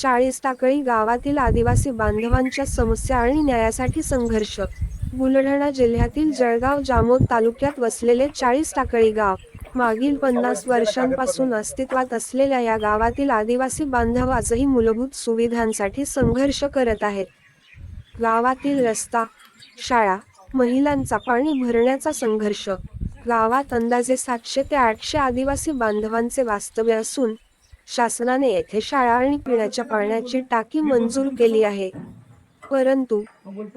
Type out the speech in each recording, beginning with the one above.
चाळीस टाकळी गावातील आदिवासी बांधवांच्या समस्या आणि न्यायासाठी संघर्ष. बुलढाणा जिल्ह्यातील जळगाव जामोद तालुक्यात वसलेले चाळीस टाकळी गाव मागील पन्नास वर्षांपासून अस्तित्वात असलेल्या या गावातील आदिवासी बांधव आजही मूलभूत सुविधांसाठी संघर्ष करत आहेत. गावातील रस्ता शाळा महिलांचा पाणी भरण्याचा संघर्ष गावात अंदाजे सातशे ते आठशे आदिवासी बांधवांचे वास्तव्य असून शासनाने येथे शाळा आणि पिण्याच्या पाण्याची टाकी मंजूर केली आहे. परंतु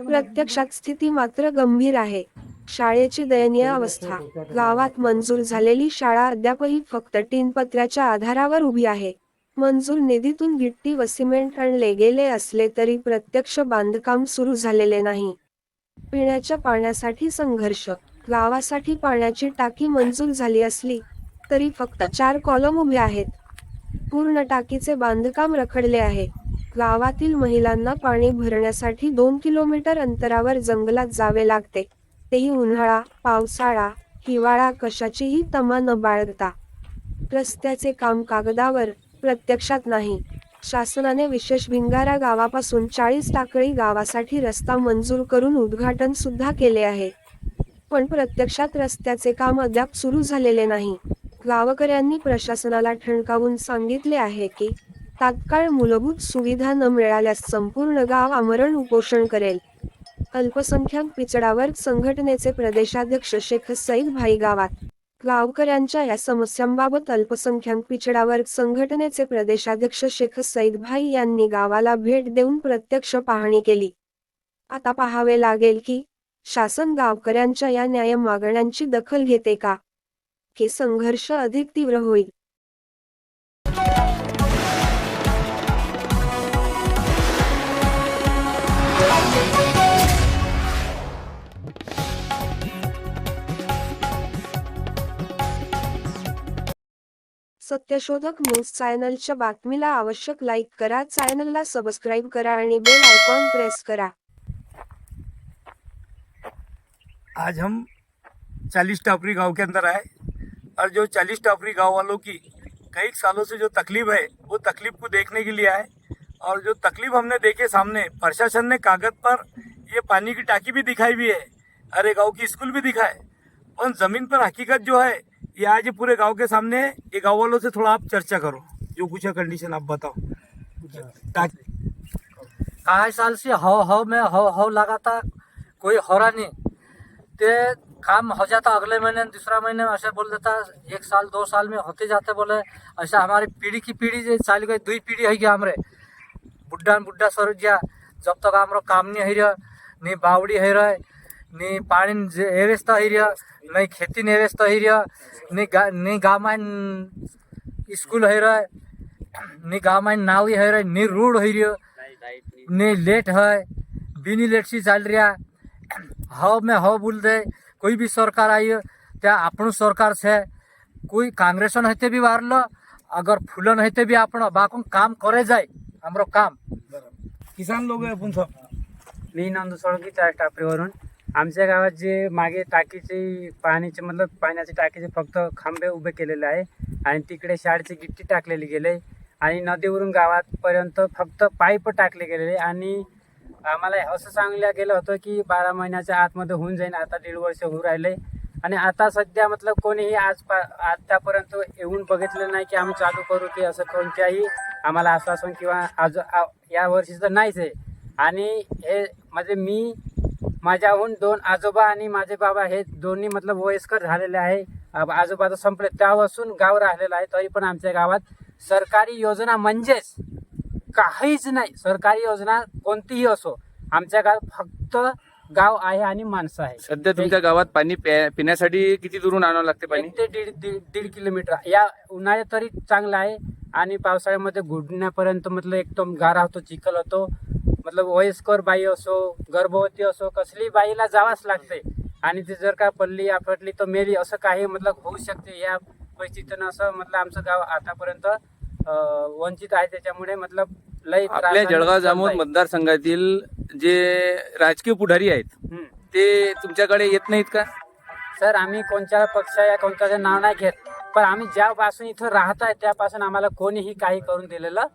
प्रत्यक्षात स्थिती मात्र गंभीर आहे. शाळेची दयनीय अवस्था. गावात मंजूर झालेली शाळा अद्यापही फक्त टीनपत्र्याच्या आधारावर उभी आहे. मंजूर निधीतून गिट्टी व सिमेंट आणले गेले असले तरी प्रत्यक्ष बांधकाम सुरू झालेले नाही. पिण्याच्या पाण्यासाठी संघर्ष. गावासाठी पाण्याची टाकी मंजूर झाली असली तरी फक्त चार कॉलम उभे आहेत. पूर्ण टाकीचे बांधकाम रखडले आहे. गावातील महिलांना पाणी भरण्यासाठी दोन किलोमीटर अंतरावर जंगलात जावे लागते. तेही उन्हाळा पावसाळा हिवाळा कशाचीही तमा न बाळगता. रस्त्याचे काम कागदावर प्रत्यक्षात नाही. शासनाने विशेष भिंगारा गावापासून चाळीस टाकळी गावासाठी रस्ता मंजूर करून उद्घाटन सुद्धा केले आहे. पण प्रत्यक्षात रस्त्याचे काम अद्याप सुरू झालेले नाही. गावकऱ्यांनी प्रशासनाला ठणकावून सांगितले आहे की तात्काळ मूलभूत सुविधा न मिळाल्यास संपूर्ण गाव आमरण उपोषण करेल. अल्पसंख्याक पिचडावर संघटनेचे प्रदेशाध्यक्ष शेख सईद भाई गावात. गावकऱ्यांच्या या समस्यांबाबत अल्पसंख्याक पिछडावर संघटनेचे प्रदेशाध्यक्ष शेख सईद भाई यांनी गावाला भेट देऊन प्रत्यक्ष पाहणी केली. आता पाहावे लागेल की शासन गावकऱ्यांच्या या न्याय मागण्यांची दखल घेते का? की संघर्ष अधिक तीव्र होईल. सत्यशोधक न्यूज चॅनलच्या बातमीला आवश्यक लाईक करा चॅनलला सबस्क्राईब करा आणि बेल आयकॉन प्रेस करा. आज हम चालीस टापरी गांव के अंदर आए. और जो चालीस टापरी गाँव वालों की कई सालों से जो तकलीफ़ है, वो तकलीफ़ को देखने के लिए आए। और जो तकलीफ़ हमने देखे सामने, प्रशासन ने कागज़ पर ये पानी की टाकी भी दिखाई भी है अरे गाँव की स्कूल भी दिखाए। और ज़मीन पर हकीकत जो है, ये आज पूरे गाँव के सामने है। ये गाँव वालों से थोड़ा आप चर्चा करो, जो कुछ है कंडीशन आप बताओ। काय साल से हव हव में हव हव लगा था कोई हो रहा नहीं। काम हो जाता अगले महीने दूसरा महीने में ऐसे बोल देता एक साल दो साल में होते जाते बोले ऐसा हमारी पीढ़ी की पीढ़ी जो चाली गई दुई पीढ़ी है गया हमारे। बुढ़ा बुढ़ा सर गया जब तक हमारो काम नहीं है रहा नहीं बावड़ी है रहा नहीं पानी एरेस व्यवस्था है रहा नहीं खेती नहीं व्यवस्था है रहा नहीं गा नहीं गाँव में स्कूल है रहा नहीं गाँव में नाव है रहा नहीं रोड है रहा नहीं लेट है बिनी लेट सी चाल रहा हव में हव बोल दे कोई भी सरकार आई त्या आपण सरकार से कोई कांग्रेसन हेते भी वारलं अगर फुलन हेते भी आपण बाकून काम करे जाय हमरो काम। किसान लोग हैं अपन सब मी नंदू सोळंकी चार टापरीवरून आमच्या गावात जे मागे टाकीचे पाण्याचे मतलब पाण्याचे टाकीचे फक्त खांबे उभे केलेले आहे आणि तिकडे शाळेची गिट्टी टाकलेली गेले आणि नदीवरून गावापर्यंत फक्त पाईप टाकले गेलेले आणि आम्हाला असं सांगलं गेलं होतं की बारा महिन्याच्या आतमध्ये होऊन जाईल आता दीड वर्ष होऊ राहिले. आणि आता सध्या मतलब कोणीही आज पा आतापर्यंत येऊन बघितलं नाही की आम्ही चालू करू की असं कोणत्याही आम्हाला आश्वासन किंवा आज या वर्षी तर नाहीच आहे. आणि हे म्हणजे मी माझ्याहून दोन आजोबा आणि माझे बाबा हे दोन्ही मतलब वयस्कर झालेले आहे. आजोबा तर संपले त्यापासून गाव राहिलेलं आहे तरी पण आमच्या गावात सरकारी योजना म्हणजेच काहीच नाही. सरकारी योजना कोणतीही असो आमच्या गावात फक्त गाव आहे आणि माणसं आहे. सध्या तुमच्या गावात पाणी प्या- पिण्यासाठी किती दुरून आणावं लागते पाणी? एक ते दीड दीड दीड किलोमीटर. या उन्हाळ्यात तरी चांगलं आहे आणि पावसाळ्यामध्ये घुडण्यापर्यंत मतलब एकदम गारा होतो चिखल होतो. मतलब वयस्कर बाई असो गर्भवती असो कसली बाईला जावाच लागते. आणि ती जर का पडली या फटली तर मेली असं काही मतलब होऊ शकते. या परिस्थितीनं असं मतलब आमचं गाव आतापर्यंत अं, वंचित आहे. त्याच्यामुळे मतलब आपल्या जळगाव जामोद. मतदारसंघातील जे राजकीय पुढारी आहेत. ते तुमच्याकडे येत नाहीत का सर आम्ही कोणत्या पक्ष या कोणत्याचं नाव नाही घेत पण आम्ही ज्यापासून इथं राहत आहे त्यापासून आम्हाला कोणीही काही करून दिलेलं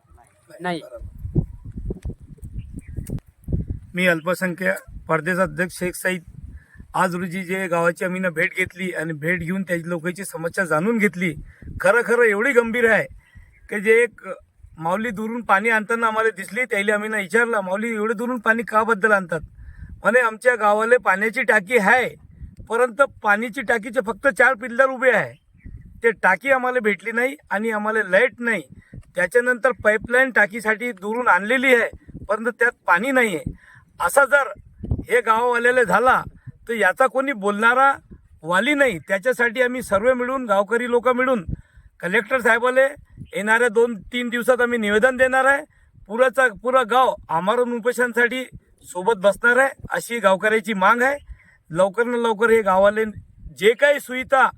नाही मी अल्पसंख्याक परदेश अध्यक्ष शेख सईद आज रोजी जे गावाची आम्ही भेट घेतली आणि भेट घेऊन त्या लोकांची समस्या जाणून घेतली खरं खरं एवढी गंभीर आहे की जे एक माऊली दुरून पाणी आणताना आम्हाला दिसली त्याला आम्ही ना विचारलं. माऊली एवढे दुरून पाणी का बद्दल आणतात? म्हणे आमच्या गावाला पाण्याची टाकी आहे परंतु पाण्याची टाकीचे फक्त चार पिल्लर उभे आहे. ते टाकी आम्हाला भेटली नाही आणि आम्हाला लाइट नाही. त्याच्यानंतर पाईपलाईन टाकीसाठी दुरून आणलेली आहे परंतु त्यात पाणी नाही आहे असा जर हे गाववाल्याला झाला तर याचा कोणी बोलणारा वाली नाही. त्याच्यासाठी आम्ही सर्व मिळून गावकरी लोक मिळून कलेक्टर साहेबाले येणाऱ्या दोन तीन दिवसात आम्ही निवेदन देणार आहे. पुराचा पुरा गाव आमरण उपोषणासाठी सोबत बसणार आहे अशी गावकऱ्याची मांग आहे. लवकर न लवकर हे गावाले जे काही सुविधा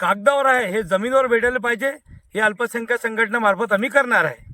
कागदावर आहे हे जमिनीवर भेटायला पाहिजे. हे अल्पसंख्याक संघटनामार्फत आम्ही करणार आहे.